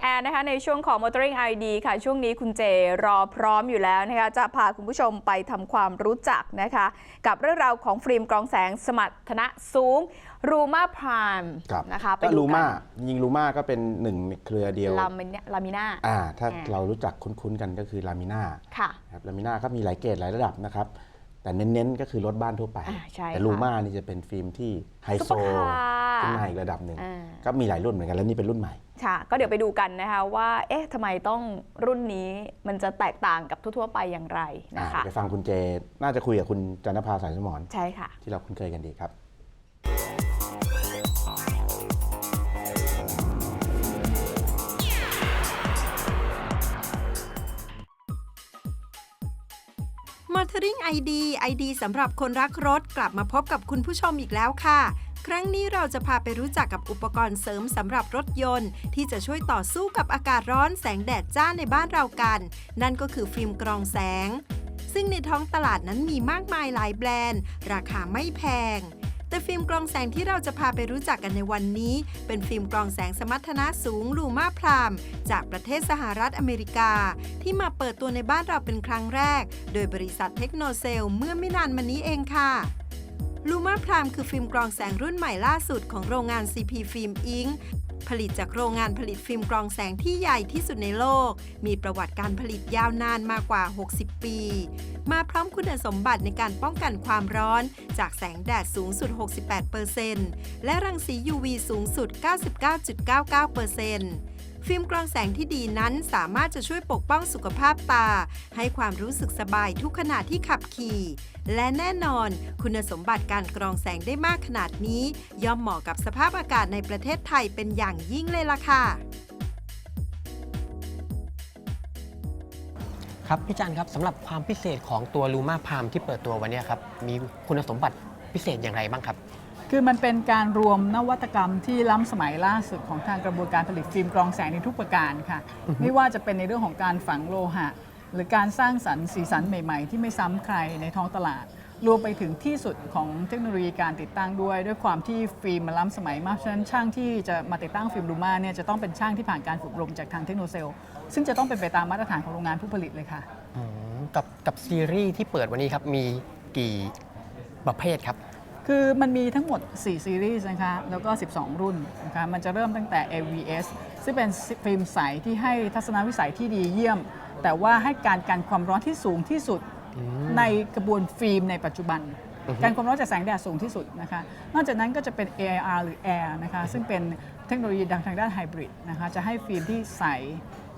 แอร์นะคะในช่วงของ Motoring ID ค่ะ ช่วงนี้คุณเจรอพร้อมอยู่แล้วนะคะ จะพาคุณผู้ชมไปทำความรู้จักนะคะ กับเรื่องราวของฟิล์มกรองแสงสมรรถนะสูงรูมาพรามครับนะคะไปก็ดูลูกัมานยิงลูมาก็เป็นหนึ่งในเครือเดียวลามินาลามิน่าอ่าถ้าอ่าเรารู้จักคุ้นๆกันก็คือลามิน่าค่ะครับลามิน่าก็มีหลายเกรดหลายระดับนะครับแต่เน้นๆ ก็คือรถบ้านทั่วไปอ่าใช่แต่ค่ะลูมานี่จะเป็นฟิล์มที่ไฮซุปโซเปอร์คาร์ขึ้นมาอีกระดับหนึ่งอ่าก็มีหลายรุ่นเหมือนกัน แล้วนี่เป็นรุ่นใหม่ ค่ะ ก็เดี๋ยวไปดูกันนะคะว่า เอ๊ะทำไมต้องรุ่นนี้มันจะแตกต่างกับทั่วๆไปอย่างไรอ่านะคะ ไปฟังคุณเจ น่าจะคุยกับคุณจันทภาสายสมรใช่ค่ะ ที่เราคุ้นเคยกันดีครับ Motoring ID ID สำหรับคนรักรถกลับมาพบกับคุณผู้ชมอีกแล้วค่ะ ครั้งนี้เราจะพาไปรู้จักกับอุปกรณ์เสริมสำหรับรถยนต์ ที่จะช่วยต่อสู้กับอากาศร้อนแสงแดดจ้าในบ้านเรากัน นั่นก็คือฟิล์มกรองแสง ซึ่งในท้องตลาดนั้นมีมากมายหลายแบรนด์ ราคาไม่แพงแต่ฟิล์มกรองแสงที่เราจะพาไปรู้จักกันในวันนี้ เป็นฟิล์มกรองแสงสมรรถนะสูงลูมาพราม จากประเทศสหรัฐอเมริกา ที่มาเปิดตัวในบ้านเราเป็นครั้งแรก โดยบริษัทเทคโนเซล เมื่อไม่นานมานี้เองค่ะ ลูมาพรามคือฟิล์มกรองแสงรุ่นใหม่ล่าสุดของโรงงาน CP Film Inc. ผลิตจากโรงงานผลิตฟิล์มกรองแสงที่ใหญ่ที่สุดในโลก มีประวัติการผลิตยาวนานมากกว่า 60 ปี มาพร้อมคุณสมบัติในการป้องกันความร้อน จากแสงแดดสูงสุด 68%และรังสี UV สูงสุด 99.99% ฟิล์มกรองแสงที่ดีนั้นสามารถจะช่วยปกป้องสุขภาพตา ให้ความรู้สึกสบายทุกขณะที่ขับขี่ และแน่นอน คุณสมบัติการกรองแสงได้มากขนาดนี้ ย่อมเหมาะกับสภาพอากาศในประเทศไทยเป็นอย่างยิ่งเลยล่ะค่ะ ครับพี่จันครับสำหรับความพิเศษของตัวลูมาพามที่เปิดตัววันนี้ครับมีคุณสมบัติพิเศษอย่างไรบ้างครับ คือมันเป็นการรวมนวัตกรรมที่ล้ำสมัยล่าสุดของทางกระบวนการผลิตฟิล์มกรองแสงในทุกประการค่ะ ไม่ว่าจะเป็นในเรื่องของการฝังโลหะ หรือการสร้างสรรค์สีสันใหม่ๆ ที่ไม่ซ้ำใครในท้องตลาด รวมไปถึงที่สุดของเทคโนโลยีการติดตั้งด้วย ด้วยความที่ฟิล์มมันล้ำสมัยมากฉะนั้นช่างที่จะมาติดตั้งฟิล์มลูมาเนี่ยจะต้องเป็นช่างที่ผ่านการฝึกอบรมจากทางเทคโนเซลซึ่งจะต้องเป็นไปตามมาตรฐานของโรงงานผู้ผลิตเลยค่ะอืมกับกับซีรีส์ที่เปิดวันนี้ครับมีกี่ประเภทครับ คือมันมีทั้งหมด 4 ซีรีส์นะคะ แล้วก็ 12 รุ่นนะคะ มันจะเริ่มตั้งแต่ AVS ซึ่งเป็นฟิล์มใสที่ให้ทัศนวิสัยที่ดีเยี่ยม แต่ว่าให้การกันความร้อนที่สูงที่สุดในกระบวนฟิล์มในปัจจุบันอือฮึการความร้อนจากแสงแดดสูงที่สุดนะคะ นอกจากนั้นก็จะเป็น AIR หรือ Air นะคะ ซึ่งเป็นเทคโนโลยีดังทางด้านไฮบริดนะคะ จะให้ฟิล์มที่ใส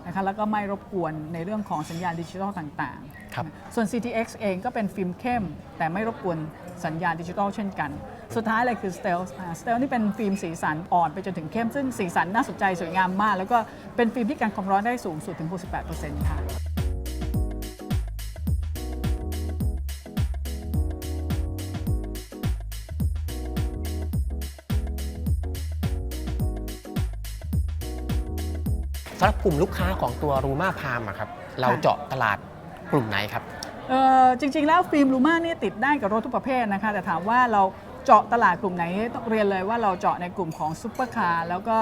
นะคะแล้วก็ไม่รบกวนในเรื่องของสัญญาณดิจิทัลต่างๆครับส่วน CTX เองก็เป็นฟิล์มเข้ม แต่ไม่รบกวนสัญญาณดิจิทัลเช่นกัน สุดท้ายเลยคือ Stealth อ่า Stealth นี่เป็นฟิล์มสีสันอ่อนไปจนถึงเข้ม ซึ่งสีสันน่าสนใจสวยงามมาก แล้วก็เป็นฟิล์มที่กันความร้อนได้สูงสุดถึง 68%ค่ะำหรับกลุ่มลูกค้าของตัวรูมาพามอะครับเราเจาะตลาดกลุ่มไหนครับเอ่อจริง ๆ แล้วฟิล์มลูมาเนี่ยติดได้กับรถทุกประเภทนะคะ แต่ถามว่าเราเจาะตลาดกลุ่มไหนต้องเรียนเลยว่าเราเจาะในกลุ่มของซุปเปอร์คาร์แล้วก็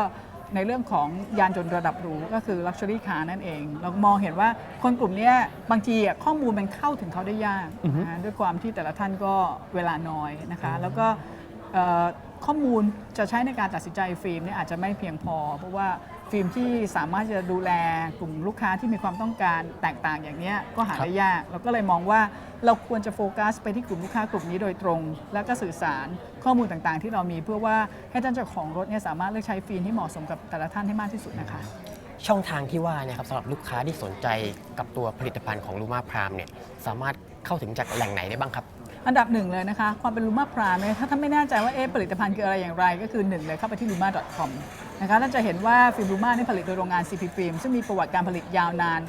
ในเรื่องของยานยนต์ระดับหรูก็คือ Luxury Car นั่นเอง เรามองเห็นว่าคนกลุ่มเนี้ยบางทีอะข้อมูลมันเข้าถึงเขาได้ยากอือฮึนะด้วยความที่แต่ละท่านก็เวลาน้อยนะคะ แล้วก็เอ่อข้อมูลจะใช้ในการตัดสินใจฟิล์มเนี่ยอาจจะไม่เพียงพอ เพราะว่า ฟิล์มที่สามารถจะดูแลกลุ่มลูกค้าที่มีความต้องการแตกต่างอย่างเนี้ยก็หาได้ยาก เราก็เลยมองว่าเราควรจะโฟกัสไปที่กลุ่มลูกค้ากลุ่มนี้โดยตรง แล้วก็สื่อสารข้อมูลต่างๆ ที่เรามีเพื่อว่าให้ท่านเจ้าของรถเนี่ยสามารถเลือกใช้ฟิล์มที่เหมาะสมกับแต่ละท่านให้มากที่สุดนะคะช่องทางที่ว่าเนี่ยครับสำหรับลูกค้าที่สนใจกับตัวผลิตภัณฑ์ของลูมาพามเนี่ยสามารถเข้าถึงจากแหล่งไหนได้บ้างครับ อันดับหนึ่งเลยนะคะ ความเป็นลูมาพรามเนี่ยถ้าท่านไม่แน่ใจว่าเอ๊ะผลิตภัณฑ์คืออะไรอย่างไร ก็คือหนึ่งเลยเข้าไปที่ luma.com นะคะท่านจะเห็นว่าฟิล์มลูมานี่ผลิตโดยโรงงาน CP Film ซึ่งมีประวัติการผลิตยาวนาน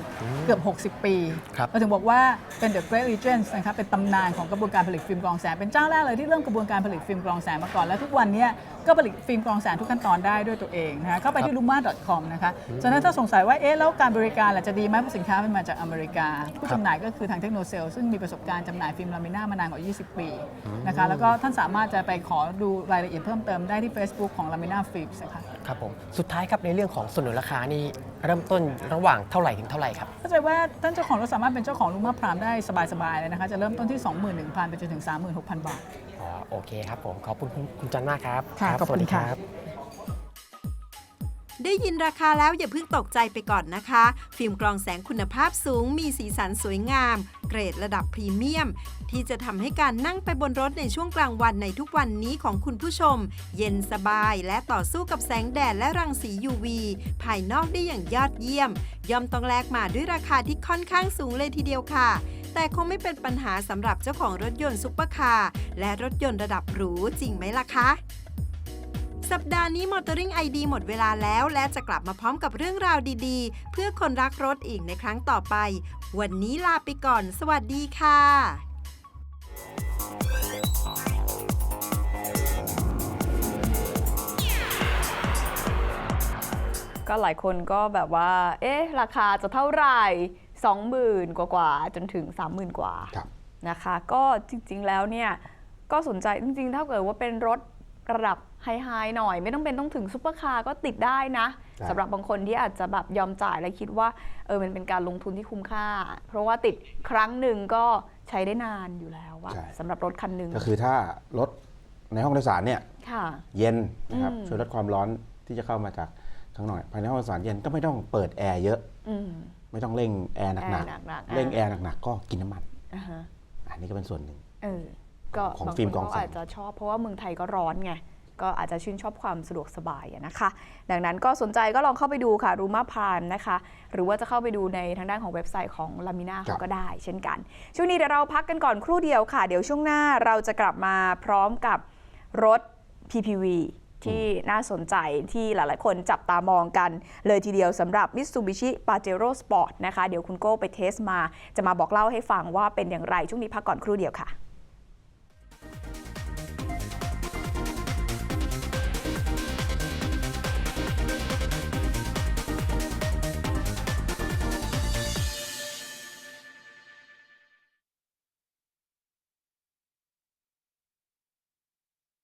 เกือบ 60 ปีครับ เราถึงบอกว่าเป็น The Great Legends นะคะเป็นตำนานของกระบวนการผลิตฟิล์มกรองแสง เป็นเจ้าแรกเลยที่เริ่มกระบวนการผลิตฟิล์มกรองแสงมาก่อน และทุกวันเนี้ก็ผลิตฟิล์มกรองแสงทุกขั้นตอนได้ด้วยตัวเองนะคะเข้าไปที่ luma.com นะคะฉะนั้นถ้าสงสัยว่าเอ๊ะแล้วการบริการล่ะจะดีไหมเพราะสินค้ามันมาจากอเมริกา ผู้จำหน่ายก็คือทางเทคโนเซลซึ่งมีประสบการณ์จำหน่ายฟิล์มลามิน่ามานานกว่า 20 ปีนะคะแล้วก็ท่านสามารถจะไปขอดูรายละเอียดเพิ่มเติมได้ที่ Facebook ของ Lamina Films นะคะครับผมสุดท้ายครับในเรื่องของส่วนลดราคานี่เริ่มต้นระหว่างเท่าไหร่ถึงเท่าไหร่ครับเข้าใจว่าท่านเจ้าของรถสามารถเป็นเจ้าของลูมาพรามได้สบายๆเลยนะคะจะเริ่มต้นที่ 21,000ไปจนถึง 36,000 บาท อ๋อโอเคครับผมขอบคุณคุณคุณจันมากครับค่ะรับขอบคุณสวัสดี ค่ะรับ ได้ยินราคาแล้วอย่าเพิ่งตกใจไปก่อนนะคะ ฟิล์มกรองแสงคุณภาพสูง มีสีสันสวยงาม เกรดระดับพรีเมียม ที่จะทำให้การนั่งไปบนรถในช่วงกลางวันในทุกวันนี้ของคุณผู้ชม เย็นสบายและต่อสู้กับแสงแดดและรังสี UV ภายนอกได้อย่างยอดเยี่ยม ย่อมต้องแลกมาด้วยราคาที่ค่อนข้างสูงเลยทีเดียวค่ะแต่คงไม่เป็นปัญหาสำหรับเจ้าของรถยนต์ซุปเปอร์คาร์และรถยนต์ระดับหรูจริงไหมล่ะคะ สัปดาห์นี้ Motoring ID หมดเวลาแล้ว และจะกลับมาพร้อมกับเรื่องราวดีๆ เพื่อคนรักรถอีกในครั้งต่อไป วันนี้ลาไปก่อน สวัสดีค่ะก็หลายคนก็แบบว่า เอ๊ะ ราคาจะเท่าไหร่20,000กว่ากว่าๆจนถึง30,000กว่าครับนะคะ ก็จริงๆแล้วเนี่ย ก็สนใจจริงๆ ถ้าเกิดว่าเป็นรถระดับ ไฮๆหน่อย ไม่ต้องเป็นต้องถึงซุปเปอร์คาร์ก็ติดได้นะได้สำหรับบางคนที่อาจจะแบบยอมจ่ายและคิดว่าเออมันเป็นการลงทุนที่คุ้มค่า เพราะว่าติดครั้งหนึ่งก็ใช้ได้นานอยู่แล้วอะใช่ สำหรับรถคันหนึ่งก็คือถ้ารถในห้องโดยสารเนี่ย ค่ะ เย็นนะครับอืม ช่วยลดความร้อนที่จะเข้ามาจากข้างนอกภายในห้องโดยสารเย็นก็ไม่ต้องเปิดแอร์เยอะ อืม ไม่ต้องเร่งแอร์หนักแอร์หนักๆๆเร่งแอร์หนักๆก็กินน้ำมันอ่าฮะอันนี้ก็เป็นส่วนหนึ่ง เออก็ของบางฟิล์มคนกองก็แสง อาจจะชอบเพราะว่าเมืองไทยก็ร้อนไง ก็อาจจะชื่นชอบความสะดวกสบายอะนะคะ ดังนั้นก็สนใจก็ลองเข้าไปดูค่ะรูมาพามนะคะ หรือว่าจะเข้าไปดูในทางด้านของเว็บไซต์ของลามิน่าครัเขาบก็ได้เช่นกัน ช่วงนี้เดี๋ยวเราพักกันก่อนครู่เดียวค่ะ เดี๋ยวช่วงหน้าเราจะกลับมาพร้อมกับรถ PPV ที่น่าสนใจที่หลาย ๆ คนจับตามองกันเลยทีเดียวสำหรับ Mitsubishi Pajero Sport นะคะ เดี๋ยวคุณโก้ไปเทสมา จะมาบอกเล่าให้ฟังว่าเป็นอย่างไร ช่วงนี้พักก่อนครู่เดียวค่ะ